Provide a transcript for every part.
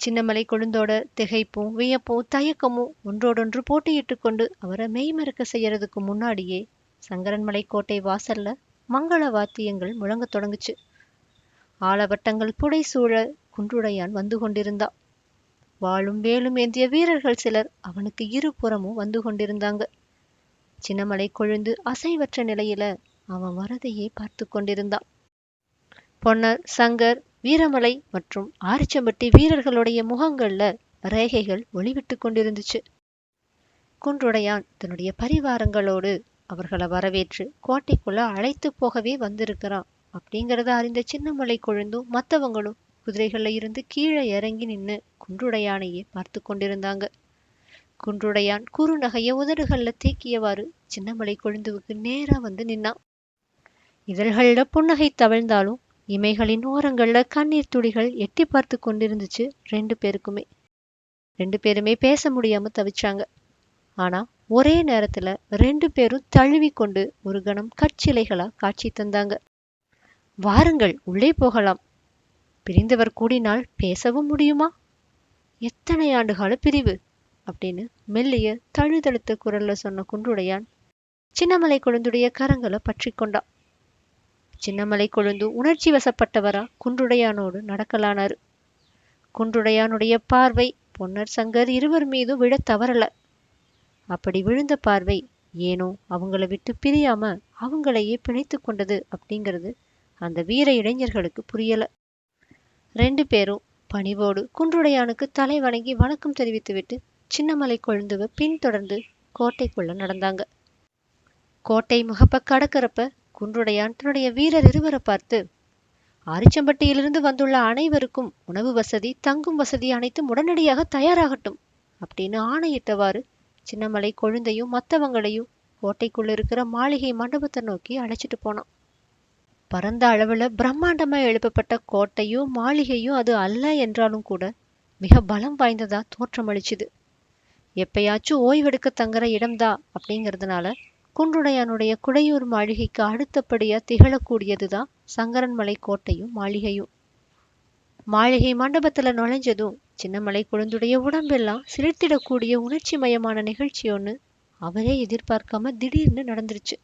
சின்னமலை கொழுந்தோட திகைப்பும் வியப்பும் தயக்கமும் ஒன்றோடொன்று போட்டியிட்டு கொண்டு அவரை மெய்மறக்க செய்யறதுக்கு முன்னாடியே சங்கரன்மலை கோட்டை வாசல்ல மங்கள வாத்தியங்கள் முழங்கத் தொடங்குச்சு. ஆலவட்டங்கள் புடைசூழ குன்றுடையான் வந்து கொண்டிருந்தான் வாளும் வேலும் ஏந்திய வீரர்கள் சிலர் அவனுக்கு இருபுறமும் வந்து கொண்டிருந்தாங்க. சின்னமலை கொழுந்து அசைவற்ற நிலையில அவன் வரதையே பார்த்து கொண்டிருந்தான். பொன்னர் சங்கர் வீரமலை மற்றும் ஆரிச்சம்பட்டி வீரர்களுடைய முகங்கள்ல ரேகைகள் ஒளிவிட்டு கொண்டிருந்துச்சு. குன்றுடையான் தன்னுடைய பரிவாரங்களோடு அவர்களை வரவேற்று கோட்டைக்குள்ள அழைத்து போகவே வந்திருக்கிறான். அப்படிங்கிறத அறிந்த சின்னமலை கொழுந்தும் மற்றவங்களும் குதிரைகள்ல இருந்து கீழே இறங்கி நின்று குன்றுடையானையே பார்த்து கொண்டிருந்தாங்க. குன்றுடையான் குறுநகைய உதடுகள்ல தேக்கியவாறு சின்னமலை கொழுந்துவுக்கு நேரா வந்து நின்னான். இதழ்கள்ல புன்னகை தவழ்ந்தாலும் இமைகளின் ஓரங்களில் கண்ணீர் துளிகள் எட்டி பார்த்து கொண்டிருந்துச்சு ரெண்டு பேருக்குமே. ரெண்டு பேருமே பேச முடியாம தவிச்சாங்க. ஆனா ஒரே நேரத்துல ரெண்டு பேரும் தழுவி கொண்டு ஒரு கணம் கட்சிலைகளாக காட்சி தந்தாங்க. வாருங்கள் உள்ளே போகலாம். பிரிந்தவர் கூடினால் பேசவும் முடியுமா? எத்தனை ஆண்டுகால பிரிவு? அப்படின்னு மெல்லிய தழுதழுத்த குரல்ல சொன்ன குன்றுடையான் சின்னமலை குழந்தைய கரங்களை பற்றி கொண்டான் சின்னமலை கொழுந்து உணர்ச்சி வசப்பட்டவரா? குன்றுடையானோடு நடக்கலானாரு. குன்றுடையானுடைய பார்வை பொன்னர் சங்கர் இருவர் மீதும் விழத் தவறல. அப்படி விழுந்த பார்வை ஏனோ அவங்கள விட்டு பிரியாம அவங்களையே பிணைத்து கொண்டது அப்படிங்கிறது அந்த வீர இளைஞர்களுக்கு புரியல. ரெண்டு பேரும் பணிவோடு குன்றுடையானுக்கு தலை வணங்கி வணக்கம் தெரிவித்துவிட்டு சின்னமலை கொழுந்துவ பின்தொடர்ந்து கோட்டைக்குள்ள நடந்தாங்க. கோட்டை முகப்ப கடக்கிறப்ப குன்றுடையான் தன்னுடைய வீரர் இருவரை பார்த்து ஆரிச்சம்பட்டியிலிருந்து வந்துள்ள அனைவருக்கும் உணவு வசதி தங்கும் வசதி அனைத்தும் உடனடியாக தயாராகட்டும் அப்படின்னு ஆணையிட்டவாறு சின்னமலை கொழுந்தையும் மற்றவங்களையும் கோட்டைக்குள்ள இருக்கிற மாளிகை மண்டபத்தை நோக்கி அழைச்சிட்டு போனான். பரந்த அளவுல பிரம்மாண்டமா எழுப்பப்பட்ட கோட்டையும் மாளிகையும் அது அல்ல என்றாலும் கூட மிக பலம் வாய்ந்ததா தோற்றமளிச்சுது. எப்பயாச்சும் ஓய்வெடுக்க தங்குற இடம்தா அப்படிங்கிறதுனால குன்றுடையானுடைய குடையூர் மாளிகைக்கு அடுத்தபடியா திகழக்கூடியதுதான் சங்கரன்மலை கோட்டையும் மாளிகையும். மாளிகை மண்டபத்துல நுழைஞ்சதும் சின்னமலை குழந்துடைய உடம்பெல்லாம் சிலிர்த்திடக்கூடிய உணர்ச்சி மயமான நிகழ்ச்சி ஒன்று அவரே எதிர்பார்க்காம திடீர்னு நடந்துருச்சு.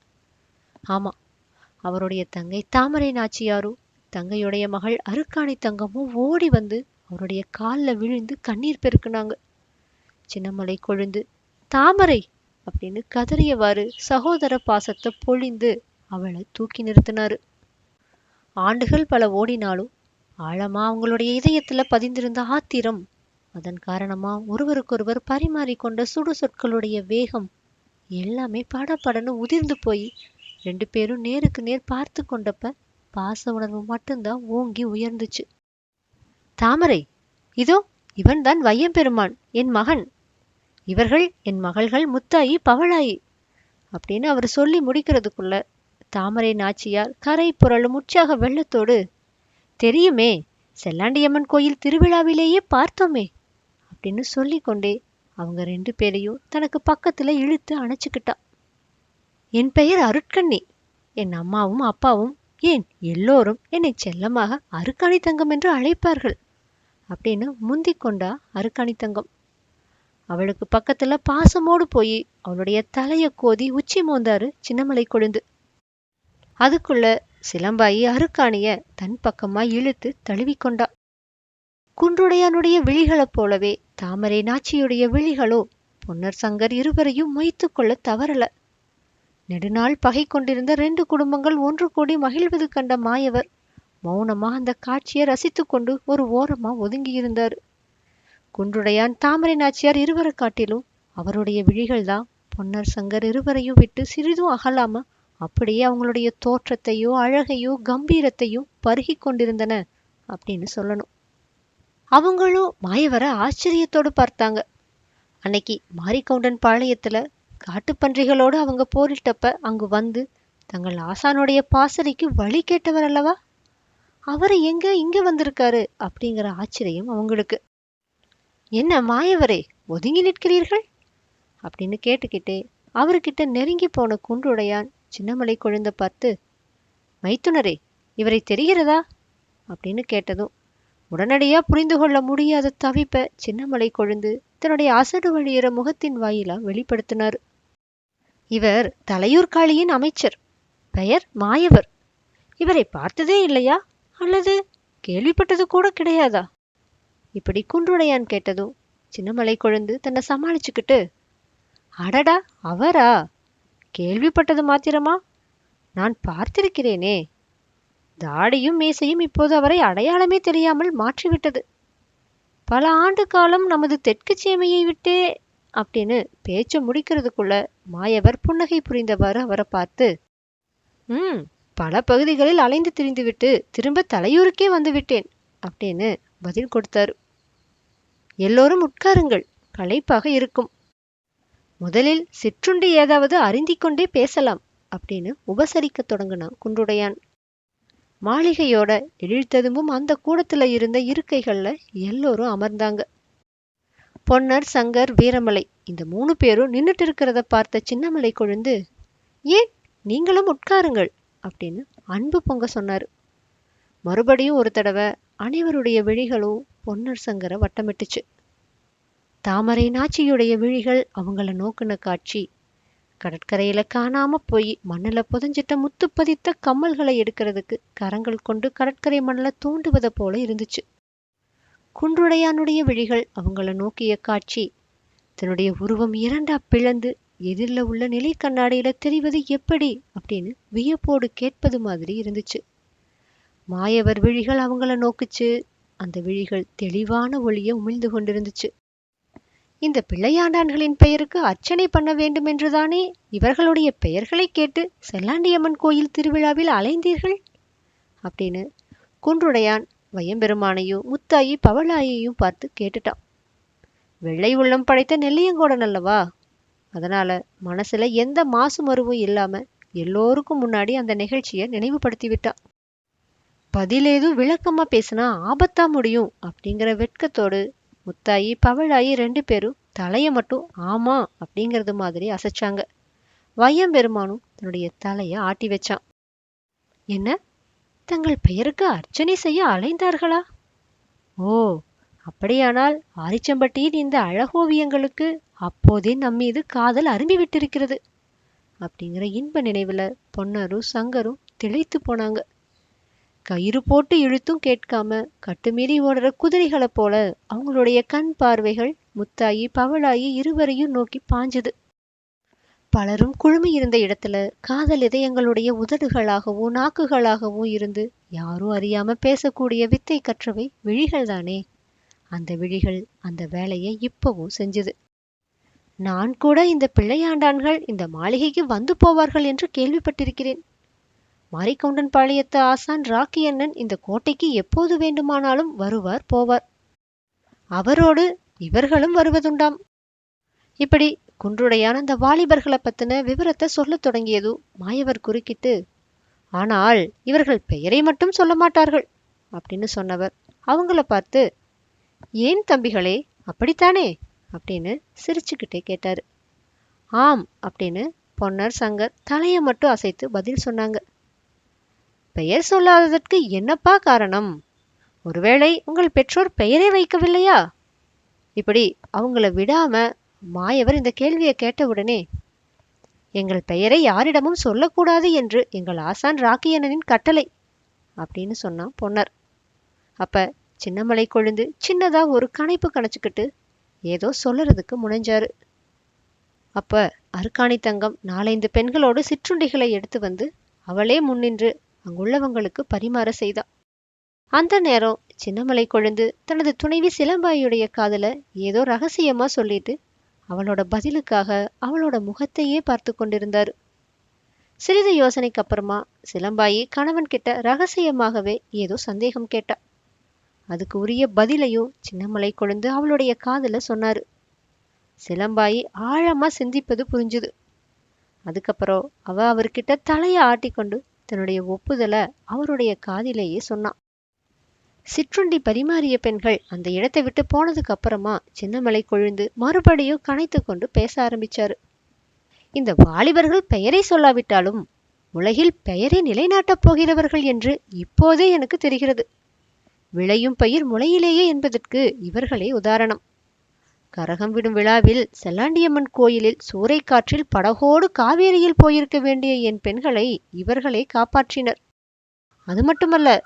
ஆமா அவருடைய தங்கை தாமரை நாச்சியாரும் தங்கையுடைய மகள் அருக்காணி தங்கமும் ஓடி வந்து அவருடைய காலில் விழுந்து கண்ணீர் பெருக்குனாங்க. சின்னமலை கொழுந்து தாமரை அப்படின்னு கதறியவாறு சகோதர பாசத்தை பொழிந்து அவளை தூக்கி நிறுத்தினாரு. ஆண்டுகள் பல ஓடினாலும் ஆழமா அவங்களுடைய இதயத்துல பதிந்திருந்த ஆத்திரம் அதன் காரணமா ஒருவருக்கொருவர் பரிமாறிக்கொண்ட சுடு சொற்களுடைய வேகம் எல்லாமே படபடன்னு உதிர்ந்து போய் ரெண்டு பேரும் நேருக்கு நேர் பார்த்து கொண்டப்ப பாச உணர்வு மட்டும்தான் ஓங்கி உயர்ந்துச்சு. தாமரை இதோ இவன்தான் வையம்பெருமான் என் மகன் இவர்கள் என் மகள்கள் முத்தாயி பவளாயி அப்படின்னு அவர் சொல்லி முடிக்கிறதுக்குள்ள தாமரை நாச்சியார் கரை புரளும் உற்சாக வெள்ளத்தோடு தெரியுமே செல்லாண்டியம்மன் கோயில் திருவிழாவிலேயே பார்த்தோமே அப்படின்னு சொல்லிக்கொண்டே அவங்க ரெண்டு பேரையும் தனக்கு பக்கத்துல இழுத்து அணைச்சுக்கிட்டா. என் பெயர் அருட்கண்ணி என் அம்மாவும் அப்பாவும் ஏன் எல்லோரும் என்னை செல்லமாக அருக்காணி தங்கம் என்று அழைப்பார்கள் அப்படின்னு முந்திக் கொண்டா அருக்காணி தங்கம் அவளுக்கு பக்கத்துல பாசமோடு போய் அவளுடைய தலைய கோதி உச்சி மோந்தாரு சின்னமலை கொழுந்து. அதுக்குள்ள சிலம்பாயி அருக்காணிய தன் பக்கமா இழுத்து தழுவிக்கொண்டா குன்றுடையானுடைய விழிகளைப் போலவே தாமரை நாச்சியுடைய விழிகளோ பொன்னர் சங்கர் இருவரையும் மொய்த்து கொள்ள தவறல. நெடுநாள் பகை கொண்டிருந்த ரெண்டு குடும்பங்கள் ஒன்று கூடி மகிழ்வது கண்ட மாயவர் மௌனமா அந்த காட்சியை ரசித்துக்கொண்டு ஒரு ஓரமா ஒதுங்கியிருந்தாரு. குன்றுடையான் தாமரை நாச்சியார் இருவரை காட்டிலும் அவருடைய விழிகள்தான். பொன்னர் சங்கர் இருவரையும் விட்டு சிறிதும் அகலாம அப்படியே அவங்களுடைய தோற்றத்தையோ அழகையோ கம்பீரத்தையோ பருகிக் கொண்டிருந்தன அப்படின்னு சொல்லணும். அவங்களும் மாயவரை ஆச்சரியத்தோடு பார்த்தாங்க. அன்னைக்கு மாரிகவுண்டன் பாளையத்துல காட்டுப்பன்றிகளோடு அவங்க போரிட்டப்ப அங்கு வந்து தங்கள் ஆசானுடைய பாசறைக்கு வழி கேட்டவர் அல்லவா? அவர் எங்க இங்க வந்திருக்காரு அப்படிங்கிற ஆச்சரியம் அவங்களுக்கு. என்ன மாயவரே ஒதுங்கி நிற்கிறீர்கள்? அப்படின்னு கேட்டுக்கிட்டே அவர்கிட்ட நெருங்கி போன குன்றுடையான் சின்னமலை குழந்த பார்த்து மைத்துனரே இவரை தெரிகிறதா? அப்படின்னு கேட்டதும் உடனடியா புரிந்து கொள்ள முடியாத தவிப்ப சின்னமலை கொழுந்து தன்னுடைய அசடு வழியிற முகத்தின் வாயிலா வெளிப்படுத்தினார். இவர் தலையூர்காளியின் அமைச்சர் பெயர் மாயவர். இவரை பார்த்ததே இல்லையா? அல்லது கேள்விப்பட்டது கூட கிடையாதா? இப்படி குன்றுடையான் கேட்டதும் சின்னமலை கொழுந்து தன்னை சமாளிச்சுக்கிட்டு அடடா அவரா? கேள்விப்பட்டது மாத்திரமா? நான் பார்த்திருக்கிறேனே. தாடியும் மீசையும் இப்போது அவரை அடையாளமே தெரியாமல் மாற்றிவிட்டது. பல ஆண்டு காலம் நமது தெற்கு சேமையை விட்டே அப்படின்னு பேச்சை முடிக்கிறதுக்குள்ள மாயவர் புன்னகை புரிந்தவாறு அவரை பார்த்து ம் பல பகுதிகளில் அலைந்து திரிந்துவிட்டு திரும்ப தலையூருக்கே வந்துவிட்டேன் அப்படின்னு பதில் கொடுத்தாரு. எல்லோரும் உட்காருங்கள். களைப்பாக இருக்கும். முதலில் சிற்றுண்டி ஏதாவது அருந்திக் கொண்டே பேசலாம் அப்படின்னு உபசரிக்கத் தொடங்கினான் குன்றுடையான். மாளிகையோட எழில்ததும்பும் அந்த கூடத்துல இருந்த இருக்கைகள்ல எல்லோரும் அமர்ந்தாங்க. பொன்னர் சங்கர் வீரமலை இந்த மூணு பேரும் நின்றுட்டு இருக்கிறத பார்த்த சின்னமலை கொழுந்து ஏன் நீங்களும் உட்காருங்கள்? அப்படின்னு அன்பு பொங்க சொன்னார். மறுபடியும் ஒரு தடவை அனைவருடைய விழிகளும் பொன்னர் சங்கரை வட்டமிட்டுச்சு. தாமரை நாச்சியுடைய விழிகள் அவங்கள நோக்குன காட்சி. கடற்கரையில காணாம போய் மண்ணுல புதைஞ்சிட்ட முத்து பதித்த கம்மல்களை எடுக்கிறதுக்கு கரங்கள் கொண்டு கடற்கரை மண்ணில் தூண்டுவதை போல இருந்துச்சு. குன்றுடையானுடைய விழிகள் அவங்கள நோக்கிய காட்சி. தன்னுடைய உருவம் இரண்டா பிளந்து எதிரில் உள்ள நிலை கண்ணாடியில தெரிவது எப்படி அப்படின்னு வியப்போடு கேட்பது மாதிரி இருந்துச்சு. மாயவர் விழிகள் அவங்கள நோக்குச்சு. அந்த விழிகள் தெளிவான ஒளிய உமிழ்ந்து கொண்டிருந்துச்சு. இந்த பிள்ளையாண்டான்களின் பெயருக்கு அர்ச்சனை பண்ண வேண்டும் என்றுதானே இவர்களுடைய பெயர்களை கேட்டு செல்லாண்டியம்மன் கோயில் திருவிழாவில் அலைந்தீர்கள்? அப்படின்னு குன்றுடையான் வயம்பெருமானையும் முத்தாயி பவளாயையும் பார்த்து கேட்டுட்டான். வெள்ளை உள்ளம் படைத்த நெல்லியங்கோடன் அல்லவா? அதனால மனசுல எந்த மாசு மருவும் இல்லாம எல்லோருக்கும் முன்னாடி அந்த நிகழ்ச்சியை நினைவுபடுத்தி விட்டான். பதிலேதும் விளக்கமா பேசினா ஆபத்தா முடியும் அப்படிங்கிற வெட்கத்தோடு முத்தாயி பவழாயி ரெண்டு பேரும் தலையை மட்டும் ஆமா அப்படிங்கிறது மாதிரி அசைச்சாங்க. வையம் பெருமானும் தன்னுடைய தலையை ஆட்டி வச்சான். என்ன? தங்கள் பெயருக்கு அர்ச்சனை செய்ய அலைந்தார்களா? ஓ அப்படியானால் ஆரிச்சம்பட்டியின் இந்த அழகோவியங்களுக்கு அப்போதே நம்மீது காதல் அரும்பி விட்டிருக்கிறது அப்படிங்கிற இன்ப நினைவுல பொன்னரும் சங்கரும் திளைத்து போனாங்க. கயிறு போட்டு இழுத்தும் கேட்காம கட்டுமீறி ஓடுற குதிரைகளைப் போல அவங்களுடைய கண் பார்வைகள் முத்தாயி பவளாயி இருவரையும் நோக்கி பாஞ்சுது. பலரும் குழுமி இருந்த இடத்துல காதல் இதயங்களுடைய உதடுகளாகவும் நாக்குகளாகவும் இருந்து யாரும் அறியாம பேசக்கூடிய வித்தை கற்றவை விழிகள் தானே அந்த விழிகள் அந்த வேலையை இப்பவும் செஞ்சது. நான் கூட இந்த பிள்ளையாண்டான்கள் இந்த மாளிகைக்கு வந்து போவார்கள் என்று கேள்விப்பட்டிருக்கிறேன். மாரிக்கவுண்டன் பாளையத்து ஆசான் ராக்கி அண்ணன் இந்த கோட்டைக்கு எப்போது வேண்டுமானாலும் வருவார் போவார். அவரோடு இவர்களும் வருவதுண்டாம். இப்படி குன்றுடையான அந்த வாலிபர்களை பத்தின விவரத்தை சொல்லத் தொடங்கியது மாயவர் குறுக்கிட்டு ஆனால் இவர்கள் பெயரை மட்டும் சொல்ல மாட்டார்கள் அப்படின்னு சொன்னவர். அவங்கள பார்த்து ஏன் தம்பிகளே அப்படித்தானே? அப்படின்னு சிரிச்சுக்கிட்டே கேட்டாரு. ஆம் அப்படின்னு பொன்னர் சங்கர் தலையை மட்டும் அசைத்து பதில் சொன்னாங்க. பெயர் சொல்லாததற்கு என்னப்பா காரணம்? ஒருவேளை உங்கள் பெற்றோர் பெயரே வைக்கவில்லையா? இப்படி அவங்கள விடாம மாயவர் இந்த கேள்வியை கேட்டவுடனே எங்கள் பெயரை யாரிடமும் சொல்லக்கூடாது என்று எங்கள் ஆசான் ராக்கியண்ணனின் கட்டளை அப்படின்னு சொன்னான் பொன்னர். அப்ப சின்னமலை கொழுந்து சின்னதா ஒரு கணைப்பு கணச்சுக்கிட்டு ஏதோ சொல்லறதுக்கு முனைஞ்சாரு. அப்ப அருக்காணி தங்கம் நாலைந்து பெண்களோடு சிற்றுண்டிகளை எடுத்து வந்து அவளே முன்னின்று அங்குள்ளவங்களுக்கு பரிமாற செய்தா. அந்த நேரம் சின்னமலை கொழுந்து தனது துணைவி சிலம்பாயுடைய காதல ஏதோ ரகசியமா சொல்லிட்டு அவளோட பதிலுக்காக அவளோட முகத்தையே பார்த்து கொண்டிருந்தாரு. சிறிது யோசனைக்கு அப்புறமா சிலம்பாயி கணவன் கிட்ட ரகசியமாகவே ஏதோ சந்தேகம் கேட்டா. அதுக்கு உரிய பதிலையும் சின்னமலை கொழுந்து அவளுடைய காதல சொன்னாரு. சிலம்பாயி ஆழமா சிந்திப்பது புரிஞ்சுது. அதுக்கப்புறம் அவ அவர்கிட்ட தலையை ஆட்டிக்கொண்டு தன்னுடைய ஒப்புதலை அவருடைய காதிலேயே சொன்னான். சிற்றுண்டி பரிமாறிய பெண்கள் அந்த இடத்தை விட்டு போனதுக்கு அப்புறமா சின்னமலை கொழுந்து மறுபடியும் கனைத்து கொண்டு பேச ஆரம்பிச்சாரு. இந்த வாலிபர்கள் பெயரை சொல்லாவிட்டாலும் உலகில் பெயரை நிலைநாட்டப் போகிறவர்கள் என்று இப்போதே எனக்கு தெரிகிறது. விளையும் பயிர் முளையிலேயே என்பதற்கு இவர்களே உதாரணம். கரகம் விடும் விழாவில் செல்லாண்டியம்மன் கோயிலில் சூறைக்காற்றில் படகோடு காவேரியில் போயிருக்க வேண்டிய என் பெண்களை இவர்களே காப்பாற்றினர். அது மட்டுமல்ல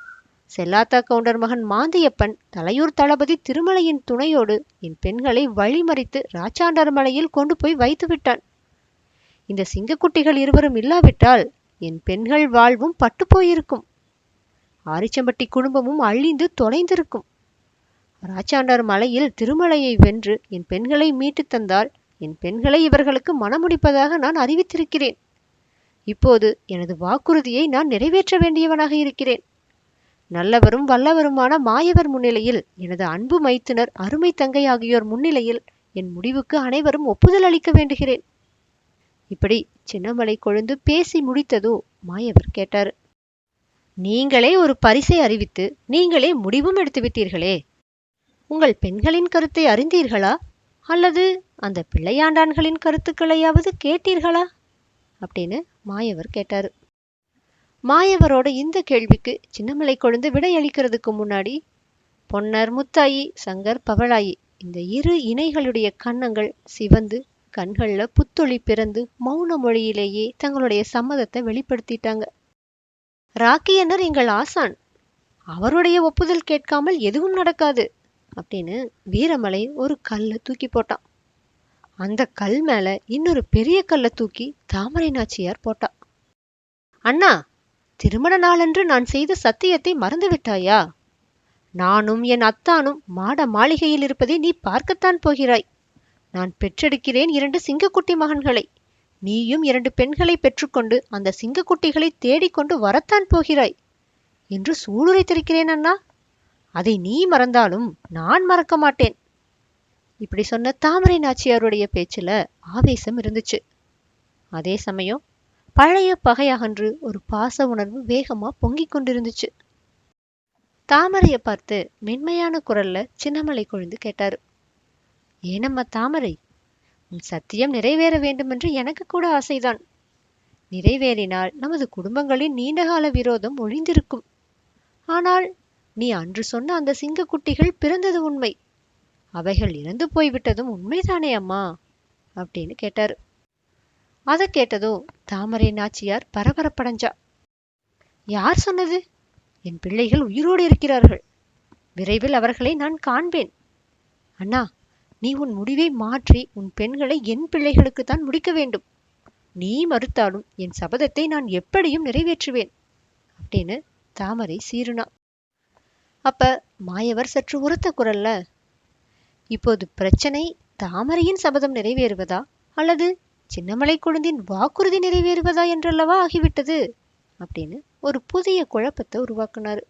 செல்லாத்தா கவுண்டர் மகன் மாந்தியப்பன் தலையூர் தளபதி திருமலையின் துணையோடு என் பெண்களை வழிமறித்து ராச்சாண்டர் மலையில் கொண்டு போய் வைத்து விட்டான். இந்த சிங்கக்குட்டிகள் இருவரும் இல்லாவிட்டால் என் பெண்கள் வாழ்வும் பட்டு போயிருக்கும். ஆரிச்சம்பட்டி குடும்பமும் அழிந்து தொலைந்திருக்கும். ராச்சாண்டார் மலையில் திருமலையை வென்று என் பெண்களை மீட்டு தந்தால் என் பெண்களை இவர்களுக்கு மணமுடிப்பதாக நான் அறிவித்திருக்கிறேன். இப்போது எனது வாக்குறுதியை நான் நிறைவேற்ற வேண்டியவனாக இருக்கிறேன். நல்லவரும் வல்லவருமான மாயவர் முன்னிலையில் எனது அன்பு மைத்துனர் அருமை தங்கை ஆகியோர் முன்னிலையில் என் முடிவுக்கு அனைவரும் ஒப்புதல் அளிக்க வேண்டுகிறேன். இப்படி சின்னமலை கொழுந்து பேசி முடித்ததோ மாயவர் கேட்டார் நீங்களே ஒரு பரிசை அறிவித்து நீங்களே முடிவும் எடுத்து விட்டீர்களே உங்கள் பெண்களின் கருத்தை அறிந்தீர்களா? அல்லது அந்த பிள்ளையாண்டான்களின் கருத்துக்களையாவது கேட்டீர்களா? அப்படின்னு மாயவர் கேட்டார். மாயவரோட இந்த கேள்விக்கு சின்னமலை கொழுந்து விடையளிக்கிறதுக்கு முன்னாடி பொன்னர் முத்தாயி சங்கர் பவளாயி இந்த இரு இணைகளுடைய கன்னங்கள் சிவந்து கண்கள்ல புத்தொளி பிறந்து மௌன மொழியிலேயே தங்களுடைய சம்மதத்தை வெளிப்படுத்திட்டாங்க. ராக்கியனர் எங்கள் ஆசான். அவருடைய ஒப்புதல் கேட்காமல் எதுவும் நடக்காது. அப்படின்னு வீரமலை ஒரு கல்லை தூக்கி போட்டான். அந்த கல் மேல இன்னொரு பெரிய கல்லை தூக்கி தாமரை நாச்சியார் போட்டா அண்ணா திருமண நாளன்று நான் செய்த சத்தியத்தை மறந்துவிட்டாயா நானும் என் அத்தானும் மாட மாளிகையில் இருப்பதை நீ பார்க்கத்தான் போகிறாய். நான் பெற்றெடுக்கிறேன் இரண்டு சிங்கக்குட்டி மகன்களை. நீயும் இரண்டு பெண்களை பெற்றுக்கொண்டு அந்த சிங்கக்குட்டிகளை தேடிக்கொண்டு வரத்தான் போகிறாய் என்று சூளுரைத்திருக்கிறேன் அண்ணா. அதை நீ மறந்தாலும் நான் மறக்க மாட்டேன். இப்படி சொன்ன தாமரை நாச்சியாருடைய பேச்சுல ஆவேசம் இருந்துச்சு. அதே சமயம் பழைய பகையகன்று ஒரு பாச உணர்வு வேகமா பொங்கிக் கொண்டிருந்துச்சு. தாமரைய பார்த்து மென்மையான குரல்ல சின்னமலை கொழுந்து கேட்டாரு. ஏனம்மா தாமரை உன் சத்தியம் நிறைவேற வேண்டுமென்று எனக்கு கூட ஆசைதான். நிறைவேறினால் நமது குடும்பங்களின் நீண்டகால விரோதம் ஒழிந்திருக்கும். ஆனால் நீ அன்று சொன்ன அந்த சிங்கக்குட்டிகள் பிறந்தது உண்மை. அவைகள் இறந்து போய்விட்டதும் உண்மைதானே அம்மா? அப்படின்னு கேட்டாரு. அதை கேட்டதும் தாமரை நாச்சியார் பரபரப்படைஞ்சா. யார் சொன்னது? என் பிள்ளைகள் உயிரோடு இருக்கிறார்கள். விரைவில் அவர்களை நான் காண்பேன். அண்ணா நீ உன் முடிவை மாற்றி உன் பெண்களை என் பிள்ளைகளுக்கு தான் முடிக்க வேண்டும். நீ மறுத்தாலும் என் சபதத்தை நான் எப்படியும் நிறைவேற்றுவேன். அப்படின்னு தாமரை சீருனா அப்ப மாயவர் சற்று உரத்த குரல்ல இப்போது பிரச்சனை தாமரையின் சபதம் நிறைவேறுவதா? அல்லது சின்னமலை கொழுந்தின் வாக்குறுதி நிறைவேறுவதா என்றல்லவா ஆகிவிட்டது? அப்படின்னு ஒரு புதிய குழப்பத்தை உருவாக்குனாரு.